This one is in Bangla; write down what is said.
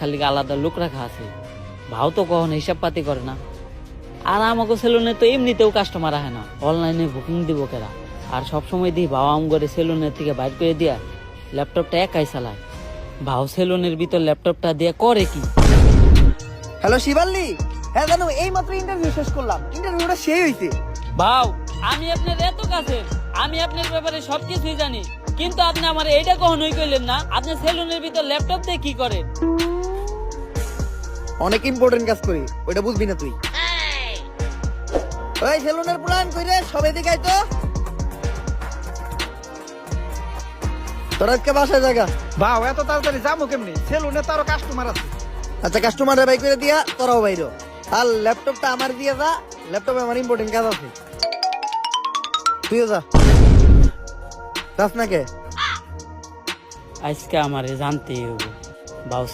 খালি আলাদা লোক রাখা আছে ভাও তো কখন হিসাব পাতি করে না। আর আমাকে সেলুনে তো এমনিতেও কাস্টমার আহে না। অনলাইনে বুকিং দিব কেরা? আর সবসময় দিই ভাও আম করে সেলুনের থেকে বাইর করে দিয়া ল্যাপটপটা একাই চালায়। ভাও সেলুনের ভিতর ল্যাপটপটা দিয়ে করে কি? হ্যালো শিবাল্লি। হ্যাঁ জানো এই মাত্র ইন্টারভিউ শেষ করলাম। ইন্টারভিউটা সেই হইছে। ভাও আমি আপনার এত কাছে আমি আপনার ব্যাপারে সবকিছুই জানি। কিন্তু আপনি আমার এইটা কখনোই কইলেন না। আপনি সেলুনের ভিতর ল্যাপটপ দিয়ে কি করেন? অনেক ইম্পর্টেন্ট কাজ করি ওইটা বুঝবি না তুই। ওই সেলুনের প্ল্যান কইরে সবাই দিকে তো। তোর আজকে বাসায় জায়গা? ভাও এত তাড়াতাড়ি যাব কেমনি? সেলুনে তো আরও কাস্টমার আছে। আচ্ছা কাস্টমারের বাই করে দিয়া তোরাও বাইরো আর ল্যাপটপটা আমার দিয়ে যা ল্যাপটপে আমার ইম্পর্টেন্ট কাজ আছে। তুইও যা। যাস না কে? আজকে আমারে জানতেই হবে ভাও